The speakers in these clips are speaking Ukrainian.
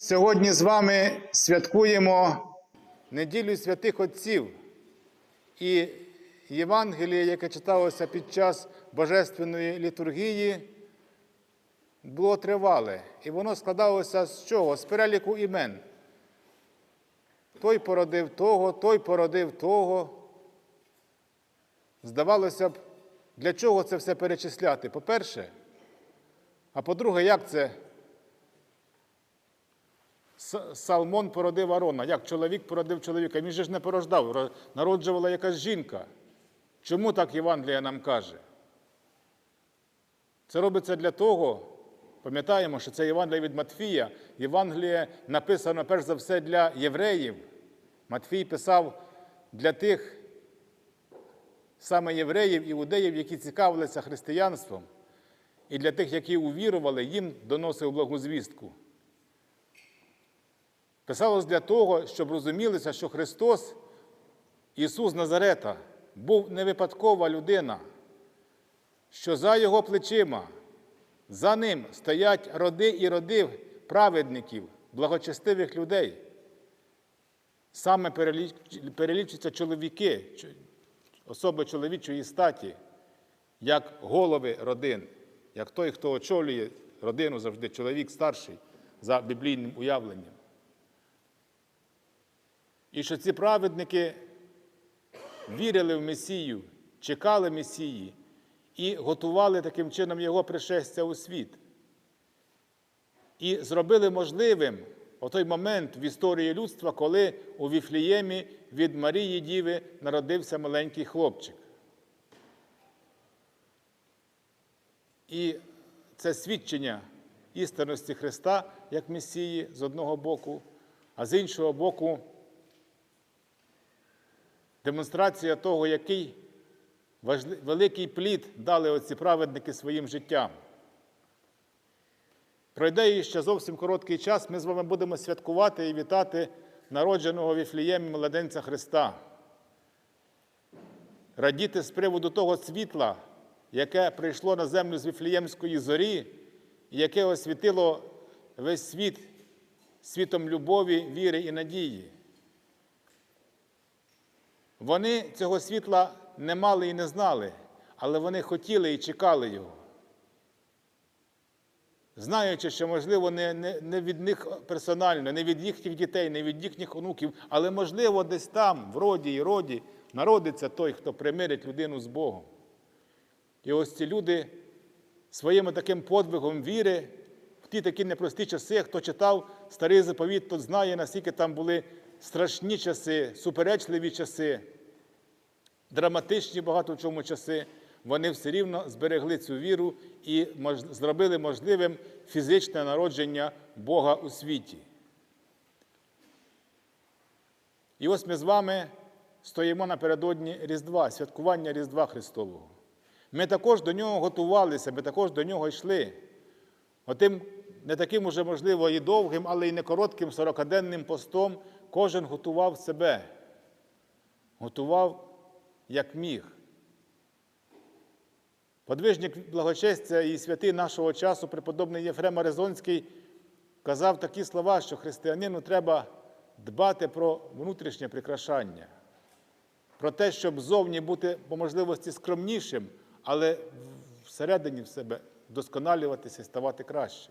Сьогодні з вами святкуємо неділю святих Отців і Євангеліє, яке читалося під час Божественної літургії, було тривале. І воно складалося з чого? З переліку імен. Той породив того, той породив того. Здавалося б, для чого це все перечисляти? По-перше, а по-друге, як це Салмон породив Арона. Як чоловік породив чоловіка? Він же ж не порождав, народжувала якась жінка. Чому так Євангелія нам каже? Це робиться для того, пам'ятаємо, що це Євангелія від Матфія. Євангеліє написано перш за все для євреїв. Матфій писав для тих саме євреїв, іудеїв, які цікавилися християнством, і для тих, які увірували, їм доносив благу звістку. Писалось для того, щоб розумілося, що Христос, Ісус Назарета, був не випадкова людина, що за Його плечима, за ним стоять роди і роди праведників, благочестивих людей. Саме переліч- перелічуються чоловіки, особи чоловічої статі, як голови родин, як той, хто очолює родину завжди, чоловік старший за біблійним уявленням. І що ці праведники вірили в Месію, чекали Месії і готували таким чином Його пришестя у світ. І зробили можливим отой момент в історії людства, коли у Віфліємі від Марії Діви народився маленький хлопчик. І це свідчення істинності Христа як Месії з одного боку, а з іншого боку, демонстрація того, який великий плід дали оці праведники своїм життям. Пройде ще зовсім короткий час, ми з вами будемо святкувати і вітати народженого в Віфліємі младенця Христа. Радіти з приводу того світла, яке прийшло на землю з Віфліємської зорі, і яке освітило весь світ світом любові, віри і надії. Вони цього світла не мали і не знали, але вони хотіли і чекали його. Знаючи, що, можливо, не, не, не від них персонально, не від їхніх дітей, не від їхніх онуків, але, можливо, десь там, в роді і роді, народиться той, хто примирить людину з Богом. І ось ці люди своїм таким подвигом віри в ті такі непрості часи, хто читав старий заповіт, тот знає, наскільки там були страшні часи, суперечливі часи, драматичні багато в чому часи, вони все рівно зберегли цю віру і зробили можливим фізичне народження Бога у світі. І ось ми з вами стоїмо напередодні Різдва, святкування Різдва Христового. Ми також до нього готувалися, ми також до нього йшли. Отим не таким уже, можливо, і довгим, але й не коротким 40-денним постом кожен готував себе, готував як міг. Подвижник благочестя і святий нашого часу, преподобний Єфрем Аризонський, казав такі слова, що християнину треба дбати про внутрішнє прикрашання, про те, щоб зовні бути по можливості скромнішим, але всередині в себе вдосконалюватися і ставати краще.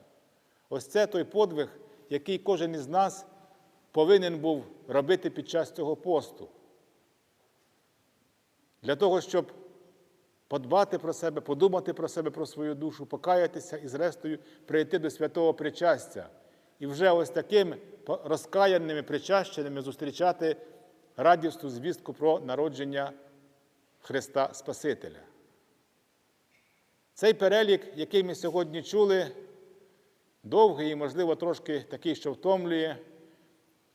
Ось це той подвиг, який кожен із нас повинен був робити під час цього посту. Для того, щоб подбати про себе, подумати про себе, про свою душу, покаятися і, зрештою, прийти до святого причастя. І вже ось такими розкаяними причащеними зустрічати радісну звістку про народження Христа Спасителя. Цей перелік, який ми сьогодні чули, довгий і, можливо, трошки такий, що втомлює,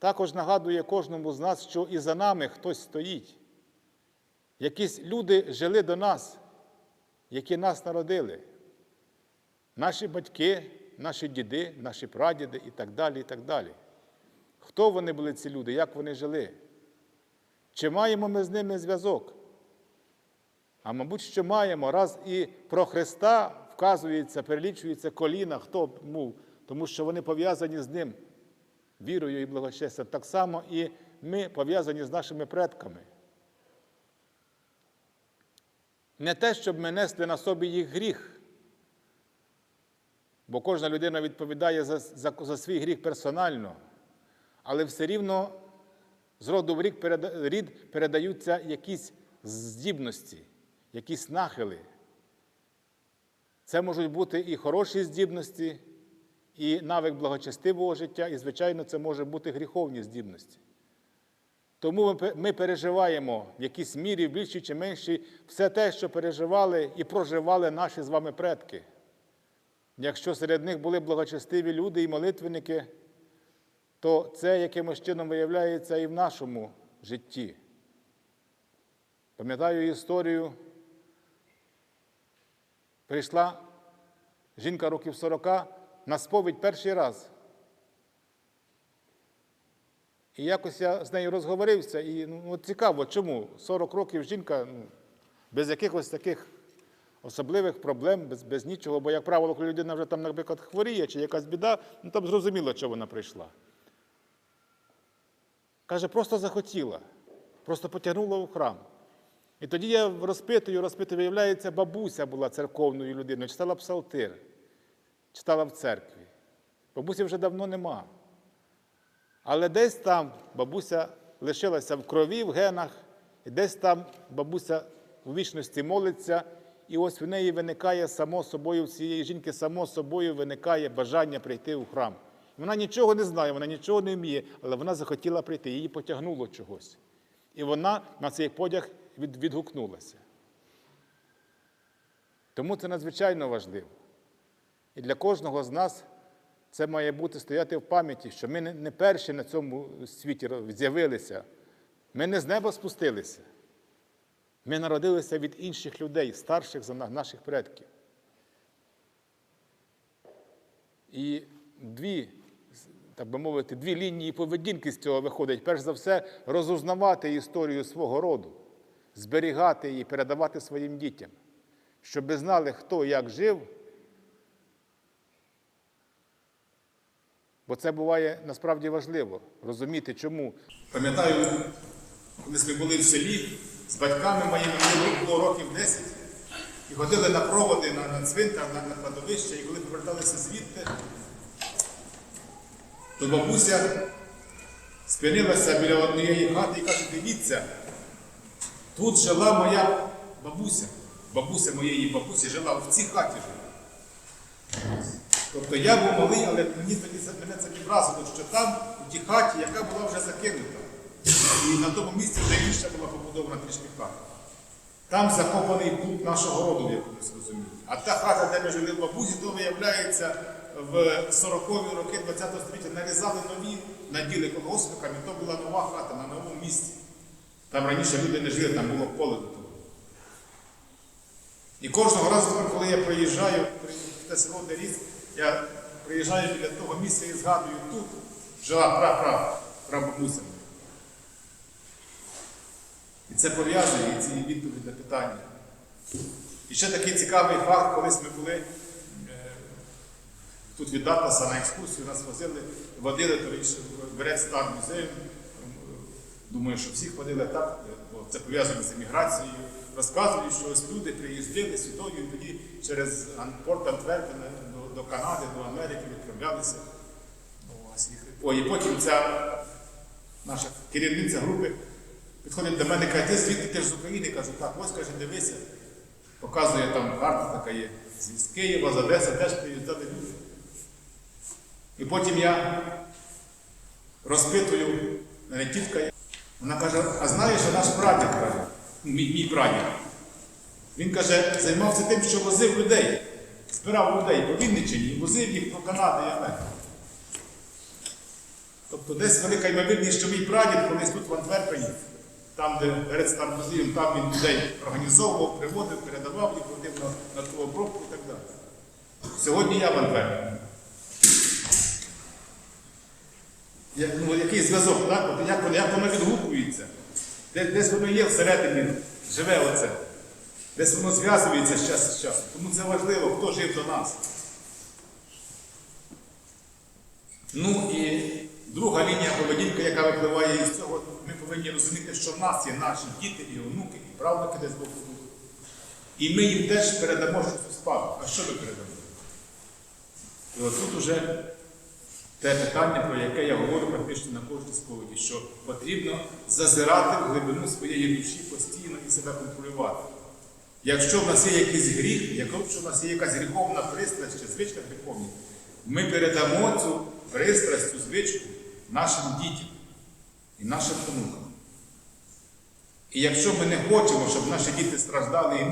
також нагадує кожному з нас, що і за нами хтось стоїть. Якісь люди жили до нас, які нас народили. Наші батьки, наші діди, наші прадіди і так далі. і так далі. Хто вони були ці люди, як вони жили? Чи маємо ми з ними зв'язок? А мабуть, що маємо, раз і про Христа вказується, перелічується коліна, хто був, тому що вони пов'язані з ним вірою і благочестям. Так само і ми пов'язані з нашими предками. Не те, щоб ми несли на собі їх гріх, бо кожна людина відповідає за, за, за свій гріх персонально, але все рівно з роду в рік переда- рід передаються якісь здібності, якісь нахили. Це можуть бути і хороші здібності, і навик благочестивого життя, і, звичайно, це може бути гріховні здібності. Тому ми переживаємо в якійсь мірі, в більшій чи меншій, все те, що переживали і проживали наші з вами предки. Якщо серед них були благочестиві люди і молитвенники, то це якимось чином виявляється і в нашому житті. Пам'ятаю історію, прийшла жінка років 40 на сповідь перший раз. І якось я з нею розговорився, і ну, цікаво, чому 40 років жінка ну, без якихось таких особливих проблем, без, без нічого, бо, як правило, коли людина вже там, наприклад, хворіє чи якась біда, ну там зрозуміло, чого вона прийшла. Каже, просто захотіла, просто потягнула у храм. І тоді я розпитую, розпитую, виявляється, бабуся була церковною людиною, читала псалтир, читала в церкві. Бабусі вже давно нема. Але десь там бабуся лишилася в крові, в генах, і десь там бабуся у вічності молиться, і ось в неї виникає само собою, в цієї жінки само собою виникає бажання прийти у храм. Вона нічого не знає, вона нічого не вміє, але вона захотіла прийти, її потягнуло чогось. І вона на цей потяг від- відгукнулася. Тому це надзвичайно важливо. І для кожного з нас це має бути стояти в пам'яті, що ми не- перші на цьому світі з'явилися. Ми не з неба спустилися. Ми народилися від інших людей, старших за наших предків. І дві, так би мовити, дві лінії поведінки з цього виходять. Перш за все, розузнавати історію свого роду, зберігати її, передавати своїм дітям, щоб знали, хто як жив. Бо це буває насправді важливо розуміти, чому. Пам'ятаю, колись ми були в селі з батьками моїми, було років 10, і ходили на проводи на, на цвинтар, на, на кладовище, і коли поверталися звідти, то бабуся спинилася біля однієї хати і каже, дивіться, тут жила моя бабуся. Бабуся моєї бабусі жила в цій хаті жила. Тобто я був малий, але мені тоді мене це відразило, що там, у тій хаті, яка була вже закинута. І на тому місці вже інша була побудована трішки хата. Там закопаний плут нашого роду, в якомусь розумінні. А та хата, де ми жили в бабусі, то виявляється в 40-ві роки ХХ століття нарізали нові наділи колгоспниками, то була нова хата на новому місці. Там раніше люди не жили, там було поле до того. І кожного разу, коли я приїжджаю те село, де ріс, я приїжджаю біля того місця і згадую, тут жила пра-пра, прабабуся. І це пов'язує ці відповідь на питання. І ще такий цікавий факт, колись ми були е, тут від Атласа на екскурсію, нас возили, водили торіше в Берець Стар музеєм. Думаю, що всіх водили так, бо це пов'язано з еміграцією. Розказують, що ось люди приїздили сюди, і тоді через порт Антверпена до, Канади, до Америки відправлялися. Ось і потім ця наша керівниця групи підходить до мене і каже, ти звідти ти ж з України? Кажу, так, ось каже, дивися. Показує там карта така є. З Києва, з Одеси теж приїздили люди. І потім я розпитую, мене тітка. Вона каже, а знаєш, наш прадід каже, мій, мій прадід. Він каже, займався тим, що возив людей, збирав людей по Вінниччині і возив їх до Канади і Америки. Тобто десь велика ймовірність, що мій прадід колись тут в Антверпені, там, де перед Стармузеєм, там він людей організовував, приводив, передавав їх, водив на, на ту обробку і так далі. Сьогодні я в Антверпені. Як, ну, який зв'язок, так? От як, як воно відгукується? Десь воно є всередині, живе оце. Десь воно зв'язується з час з часом. Тому це важливо, хто жив до нас. Ну і друга. Лінія поведінки, яка випливає із цього, ми повинні розуміти, що в нас є наші діти і онуки, і правнуки десь Бог тут. І ми їм теж передамо щось у спадок. А що ми передамо? І отут уже те питання, про яке я говорю практично на кожній сповіді, що потрібно зазирати в глибину своєї душі постійно і себе контролювати. Якщо в нас є якийсь гріх, якщо в нас є якась гріховна пристрасть чи звичка гріховна, ми передамо цю пристрасть, цю звичку нашим дітям і нашим онукам. І якщо ми не хочемо, щоб наші діти страждали і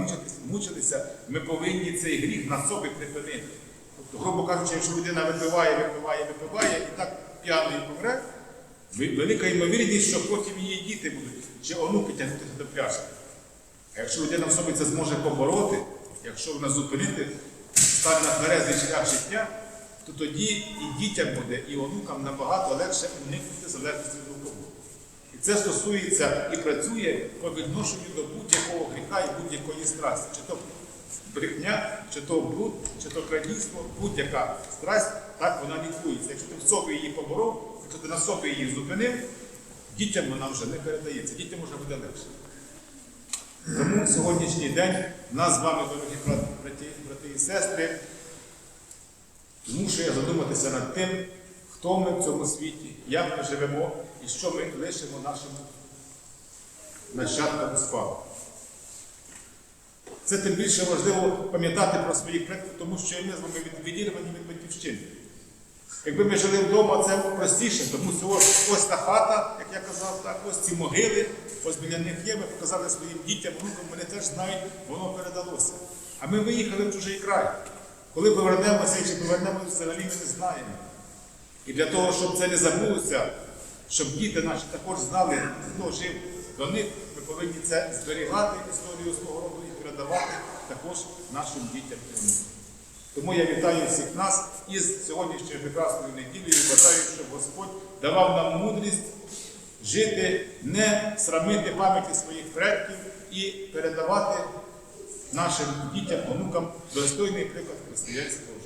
мучилися, ми повинні цей гріх на собі припинити. Тобто, грубо кажучи, якщо людина випиває, випиває, випиває і так п'яний помре, велика ймовірність, що потім її діти будуть чи онуки тягнутися до пляшки. А якщо людина в собі це зможе побороти, якщо вона зупинити, стане на тверезий шлях життя, то тоді і дітям буде, і онукам набагато легше уникнути залежності від алкоголю. І це стосується і працює по відношенню до будь-якого гріха і будь-якої страсті. Чи то брехня, чи то блуд, чи то крадійство, будь-яка страсть, так вона лікується. Якщо ти в собі її поборов, якщо ти на собі її зупинив, дітям вона вже не передається, дітям вже буде легше. Тому сьогоднішній день нас з вами, дорогі брати, брати, і сестри, змушує задуматися над тим, хто ми в цьому світі, як ми живемо і що ми лишимо нашим нащадкам у спадок. Це тим більше важливо пам'ятати про своїх предків, тому що ми з вами відірвані від батьківщини. Якби ми жили вдома, це простіше, тому що ось, та хата, як я казав, так, ось ці могили, ось біля них є, ми показали своїм дітям, внукам, вони теж знають, воно передалося. А ми виїхали в чужий край. Коли повернемося чи повернемося, взагалі ми не знаємо. І для того, щоб це не забулося, щоб діти наші також знали, хто жив до них, ми повинні це зберігати історію свого роду і передавати також нашим дітям. Тому я вітаю всіх нас із сьогоднішньою прекрасною неділею. Бажаю, щоб Господь давав нам мудрість жити, не срамити пам'яті своїх предків і передавати нашим дітям, онукам достойний приклад християнського.